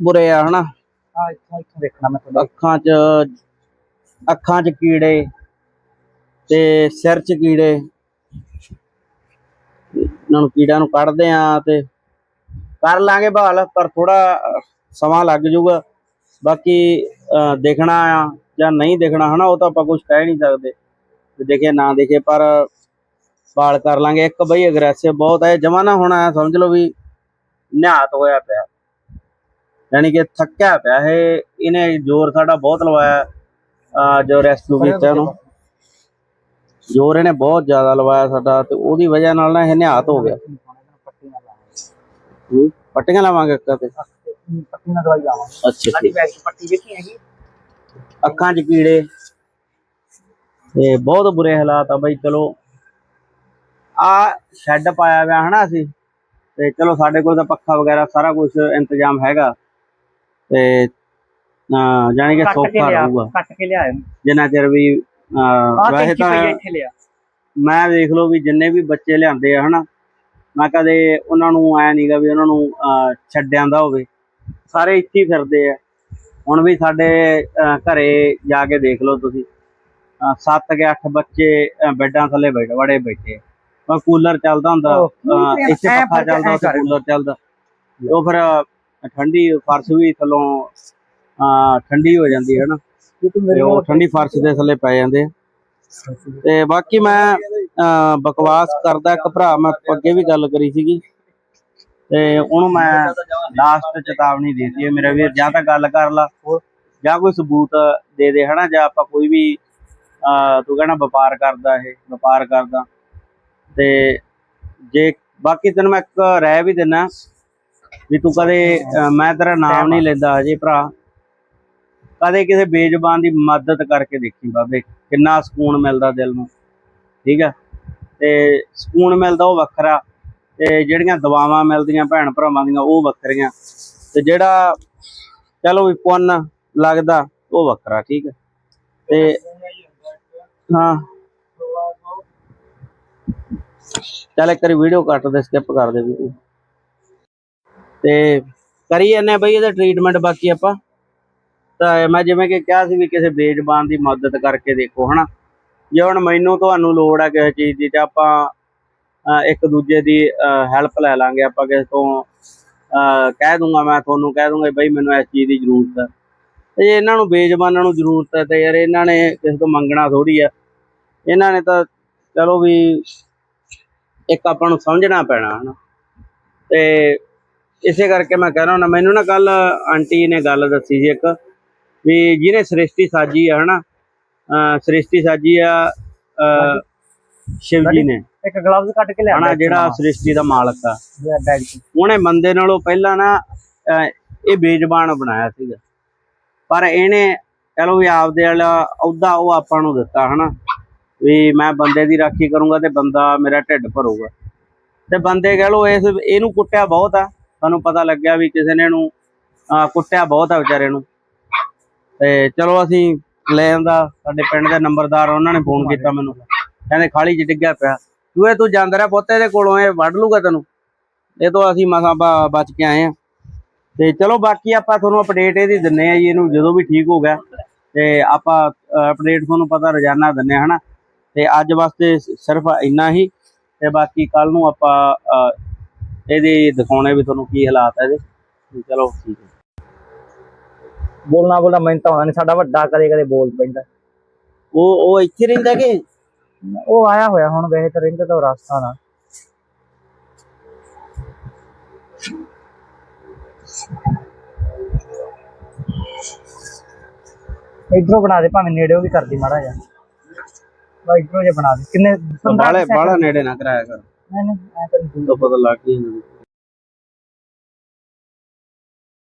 ਬੁਰੇ ਆ ਹਨਾ? ਆ ਇੱਥੋਂ ਇੱਥੋਂ ਦੇਖਣਾ ਮੈਂ ਤੁਹਾਡਾ। ਅੱਖਾਂ 'ਚ ਅੱਖਾਂ 'ਚ ਕੀੜੇ ਤੇ ਸਿਰ 'ਚ ਕੀੜੇ। ਇਹਨਾਂ ਨੂੰ ਕੀੜਿਆਂ ਨੂੰ ਕੱਢਦੇ ਆ ਤੇ ਕਰ ਲਾਂਗੇ ਬਹਾਲ ਪਰ ਥੋੜਾ ਸਮਾਂ ਲੱਗ ਜਾਊਗਾ। ਬਾਕੀ ਦੇਖਣਾ ਆ ਜਾਂ ਨਹੀਂ ਦੇਖਣਾ ਹਨਾ ਉਹ ਤਾਂ ਆਪਾਂ ਕੁਝ ਕਹਿ ਨਹੀਂ ਸਕਦੇ। ਤੇ ਦੇਖੇ ਨਾ ਦੇਖੇ ਪਰ ਬਾਲ ਕਰ ਲਾਂਗੇ। ਇੱਕ ਬਈ ਅਗਰੈਸਿਵ ਬਹੁਤ ਹੈ ਜਮਾਨਾ ਹੁਣ ਸਮਝ ਲਓ ਵੀ ਨਿਹਾਤ ਹੋਇਆ ਪਿਆ। ਯਾਨੀ ਕਿ ਥੱਕਿਆ ਪਿਆ ਇਹ ਇਹਨੇ ਜ਼ੋਰ ਸਾਡਾ ਬਹੁਤ ਲਵਾਇਆ ਜੋ ਰੈਸਕਿਊ ਕੀਤਾ ਉਹਨੂੰ ਜ਼ੋਰ ਇਹਨੇ ਬਹੁਤ ਜ਼ਿਆਦਾ ਲਵਾਇਆ ਸਾਡਾ ਤੇ ਉਹਦੀ ਵਜ੍ਹਾ ਨਾਲ ਨਾ ਇਹ ਨਿਹਾਤ ਹੋ ਗਿਆ। ਹੂੰ, ਪੱਟੀਆਂ ਲਾਵਾਂਗੇ ਅੱਖਾਂ ਤੇ। ਪੱਟੀ ਨਾਲ ਦਵਾਈ ਲਾਵਾਂਗੇ। ਅੱਛਾ ਸਾਡੀ 'ਚ ਪੱਟੀ ਵੇਖੀ ਹੈਗੀ? ਅੱਖਾਂ 'ਚ ਕੀੜੇ। ਤੇ ਬਹੁਤ ਬੁਰੇ ਹਾਲਾਤ ਆ ਬਈ ਚਲੋ। ਆ ਸ਼ੈੱਡ ਪਾਇਆ ਹੋਇਆ ਹਨਾ ਅਸੀਂ ਤੇ ਚਲੋ ਸਾਡੇ ਕੋਲ ਤਾਂ ਪੱਖਾ ਵਗੈਰਾ ਸਾਰਾ ਕੁਝ ਇੰਤਜ਼ਾਮ ਹੈਗਾ। ਤੇ ਜਾਣੀ ਕਿ ਸੌਖਾ ਰਹੂਗਾ। ਕੱਟ ਕੇ ਲਿਆਏ ਜਿੰਨਾ ਚਿਰ ਵੀ ਵੈਸੇ ਤਾਂ ਮੈਂ ਦੇਖ ਲਓ ਵੀ ਜਿੰਨੇ ਵੀ ਬੱਚੇ ਲਿਆਂਦੇ ਆ ਹਨਾ। ਮੈਂ ਕਦੇ ਉਹਨਾਂ ਨੂੰ ਐ ਨਹੀਂਗਾ ਵੀ ਉਹਨਾਂ ਨੂੰ ਛੱਡਿਆਂ ਦਾ ਹੋਵੇ। ਸਾਰੇ ਇੱਥੇ ਹੀ ਫਿਰਦੇ ਆ। ਹੁਣ ਵੀ ਸਾਡੇ ਘਰੇ ਜਾ ਕੇ ਦੇਖ ਲਓ ਤੁਸੀਂ। ਸੱਤ ਕੇ ਅੱਠ ਬੱਚੇ ਅਹ, ਬੈੱਡਾਂ ਥੱਲੇ ਬੈਠ ਵੜੇ ਬੈਠੇ ਕੂਲਰ ਚੱਲਦਾ ਹੁੰਦਾ। ਇੱਥੇ ਪੱਖਾ ਚੱਲਦਾ ਉੱਥੇ। ਕੂਲਰ ਚੱਲਦਾ। ਉਹ ਫਿਰ ਠੰਡੀ ਫਰਸ਼ ਵੀ ਥੱਲੋਂ ਠੰਡੀ ਹੋ ਜਾਂਦੀ ਹੈ ਨਾ। ਤੇ ਉਹ ਠੰਡੀ ਫਰਸ਼ ਦੇ ਥੱਲੇ ਪੈ ਜਾਂਦੇ ਤੇ ਬਾਕੀ ਮੈਂ ਬਕਵਾਸ ਕਰਦਾ ਇੱਕ ਭਰਾ ਮੈਂ ਅੱਗੇ ਵੀ ਗੱਲ ਕਰੀ ਸੀਗੀ। ਤੇ ਉਹਨੂੰ ਮੈਂ ਲਾਸਟ ਚੇਤਾਵਨੀ ਦੇ ਹੈ ਮੇਰੇ ਵੀਰ ਜਾਂ ਤਾਂ ਗੱਲ ਕਰ ਲਾ ਜਾਂ ਕੋਈ ਸਬੂਤ ਦੇ ਦੇ ਹਨਾ ਜਾਂ ਆਪਾਂ ਕੋਈ ਵੀ ਅਹ, ਤੂੰ ਕਹਿਣਾ ਵਪਾਰ ਕਰਦਾ ਇਹ ਵਪਾਰ ਕਰਦਾ। ਤੇ ਜੇ ਬਾਕੀ ਤੈਨੂੰ ਮੈਂ ਇੱਕ ਰਹਿ ਵੀ ਦਿੰਨਾ ਵੀ ਤੂੰ ਕਦੇ ਮੈਂ ਤੇਰਾ ਨਾਮ ਨਹੀਂ ਲੈਂਦਾ ਹਜੇ ਭਰਾ। ਕਦੇ ਕਿਸੇ ਬੇਜ਼ੁਬਾਨ ਦੀ ਮਦਦ ਕਰਕੇ ਦੇਖੀ ਬਾਬੇ ਕਿੰਨਾ ਸਕੂਨ ਮਿਲਦਾ ਦਿਲ ਨੂੰ। ਠੀਕ ਆ? ਤੇ ਸਕੂਨ ਮਿਲਦਾ ਉਹ ਵੱਖਰਾ ਤੇ ਜਿਹੜੀਆਂ ਦਵਾਵਾਂ ਮਿਲਦੀਆਂ ਭੈਣ ਭਰਾਵਾਂ ਦੀਆਂ ਉਹ ਵੱਖਰੀਆਂ। ਤੇ ਜਿਹੜਾ ਚਲੋ ਵੀ ਪੁੰਨ ਲੱਗਦਾ ਉਹ ਵੱਖਰਾ ਠੀਕ ਹੈ ਤੇ ਹਾਂ। ਚੱਲ ਇੱਕ ਵਾਰੀ ਵੀਡੀਓ ਕੱਟ ਦੇ ਸਕਿਪ ਕਰ ਦੇ ਵੀਡੀਓ। ਤੇ ਕਰੀ ਜਾਂਦੇ ਆ ਬਈ ਇਹਦਾ ਟ੍ਰੀਟਮੈਂਟ ਬਾਕੀ ਆਪਾਂ ਤਾਂ ਮੈਂ ਜਿਵੇਂ ਕਿ ਕਿਹਾ ਸੀ ਵੀ ਕਿਸੇ ਬੇਜ਼ਬਾਨ ਦੀ ਮਦਦ ਕਰਕੇ ਦੇਖੋ, ਹਨਾ? ਜੇ ਹੁਣ ਮੈਨੂੰ ਤੁਹਾਨੂੰ ਲੋੜ ਹੈ ਕਿਸੇ ਚੀਜ਼ ਦੀ ਤਾਂ ਆਪਾਂ ਇੱਕ ਦੂਜੇ ਦੀ ਹੈਲਪ ਲੈ ਲਾਂਗੇ। ਆਪਾਂ ਕਿਸੇ ਤੋਂ ਕਹਿ ਦੂੰਗਾ ਮੈਂ ਤੁਹਾਨੂੰ, ਕਹਿ ਦੂੰਗਾ ਬਈ ਮੈਨੂੰ ਇਸ ਚੀਜ਼ ਦੀ ਜ਼ਰੂਰਤ ਹੈ ਤੇ ਜੇ ਇਹਨਾਂ ਨੂੰ ਬੇਜ਼ਬਾਨਾਂ ਨੂੰ ਜ਼ਰੂਰਤ ਹੈ ਤੇ ਯਾਰ ਇਹਨਾਂ ਨੇ ਕਿਸੇ ਤੋਂ ਮੰਗਣਾ ਥੋੜੀ ਆ। ਇਹਨਾਂ ਨੇ ਤਾਂ ਚਲੋ ਵੀ ਇੱਕ ਆਪਾਂ ਨੂੰ ਸਮਝਣਾ ਪੈਣਾ, ਹਨਾ? ਤੇ ਇਸੇ ਕਰਕੇ ਮੈਂ ਕਹਿ ਰਿਹਾ ਹੁੰਦਾ ਮੈਨੂੰ ਨਾ ਕੱਲ ਆਂਟੀ ਨੇ ਗੱਲ ਦੱਸੀ ਸੀ ਇੱਕ ਵੀ ਜਿਹਨੇ ਸ੍ਰਿਸ਼ਟੀ ਸਾਜੀ ਆ ਹਨਾ? ਸ੍ਰਿਸ਼ਟੀ ਸਾਜੀ ਆ ਸ਼ਿਵ ਜੀ ਨੇ। ਇੱਕ ਗਲਵਜ਼ ਕੱਟ ਕੇ ਲਿਆ ਹਨਾ ਜਿਹੜਾ ਸ੍ਰਿਸ਼ਟੀ ਦਾ ਮਾਲਕ ਆ। ਉਹਨੇ ਬੰਦੇ ਨਾਲੋਂ ਪਹਿਲਾਂ ਨਾ ਇਹ ਬੇਜ਼ਬਾਨ ਬਣਾਇਆ ਸੀਗਾ। ਪਰ ਇਹਨੇ ਚਲੋ ਵੀ ਆਪਦੇ ਵਾਲਾ ਅਹੁਦਾ ਉਹ ਆਪਾਂ ਨੂੰ ਦਿੱਤਾ ਹਨਾ? ਵੀ ਮੈਂ ਬੰਦੇ ਦੀ ਰਾਖੀ ਕਰੂੰਗਾ ਤੇ ਬੰਦਾ ਮੇਰਾ ਢਿੱਡ ਭਰੂਗਾ। ਤੇ ਬੰਦੇ ਕਹ ਲੋ ਇਸ ਇਹਨੂੰ ਕੁੱਟਿਆ ਬਹੁਤ ਆ। ਸਾਨੂੰ ਪਤਾ ਲੱਗਿਆ ਵੀ ਕਿਸੇ ਨੇ ਇਹਨੂੰ ਕੁੱਟਿਆ ਬਹੁਤ ਆ ਵਿਚਾਰੇ ਨੂੰ। ਤੇ ਚਲੋ ਅਸੀਂ ਲੈ ਆਂਦਾ, ਸਾਡੇ ਪਿੰਡ ਦੇ ਨੰਬਰਦਾਰ ਉਹਨਾਂ ਨੇ ਫੋਨ ਕੀਤਾ ਮੈਨੂੰ। ਕਹਿੰਦੇ ਖਾਲੀ ਚ ਡਿੱਗਿਆ ਪਿਆ। ਤੂੰ ਇਹ ਤੂੰ ਜਾਂਦਾ ਰਿਹਾ ਪੁੱਤ ਇਹਦੇ ਕੋਲੋਂ, ਇਹ ਵੱਢ ਲੂਗਾ ਤੈਨੂੰ। ਇਹ ਤੋਂ ਅਸੀਂ ਮਸਾਂ ਬਚ ਕੇ ਆਏ ਆ ਤੇ ਚਲੋ ਬਾਕੀ ਆਪਾਂ ਤੁਹਾਨੂੰ ਅਪਡੇਟ ਇਹਦੀ ਦਿੰਨੇ ਆ ਜੀ, ਇਹਨੂੰ ਜਦੋਂ ਵੀ ਠੀਕ ਹੋ ਗਿਆ। ਤੇ ਆਪਾਂ ਅਪਡੇਟ ਤੁਹਾਨੂੰ ਪਤਾ ਰੋਜ਼ਾਨਾ ਦਿੰਨੇ ਆ, ਹਨਾ। ਤੇ ਅੱਜ ਵਾਸਤੇ ਸਿਰਫ ਇੰਨਾ ਹੀ। ਤੇ ਬਾਕੀ ਕੱਲ ਨੂੰ ਆਪਾਂ ਇਹਦੀ ਦਿਖਾਉਣੇ ਵੀ ਤੁਹਾਨੂੰ ਕੀ ਹਾਲਾਤ ਹੈ ਇਹਦੇ। ਚਲੋ ਠੀਕ ਹੈ। ਬੋਲਣਾ ਬੋਲਣਾ ਮੈਨੂੰ ਤਾਂ ਨਹੀਂ ਸਾਡਾ ਵੱਡਾ ਕਦੇ ਕਦੇ ਬੋਲ ਪੈਂਦਾ। ਉਹ ਉਹ ਇੱਥੇ ਰਹਿੰਦਾ ਕਿ? ਉਹ ਆਇਆ ਹੋਇਆ ਹੁਣ ਵੈਸੇ ਤਾਂ ਰਹਿੰਦਾ ਤਾਂ ਉਹ ਰਾਜਸਥਾਨ ਆ। ਇਧਰੋਂ ਬਣਾ ਦੇ ਭਾਵੇਂ ਨੇੜਿਓ ਵੀ ਕਰਦੀ ਮਾੜਾ ਜਿਹਾ। ਬਾ ਇਧਰੋਂ ਜੇ ਬਣਾ ਦੇ। ਕਿੰਨੇ? 15 ਬਾਲੇ ਬਾਲਾ ਨੇੜੇ ਨਾ ਕਰਾਇਆ ਕਰ। ਨਹੀਂ ਨਹੀਂ ਤਾਂ ਨਹੀਂ ਤਾਂ ਪਤਾ ਲੱਗ ਹੀ ਜਾਂਦਾ।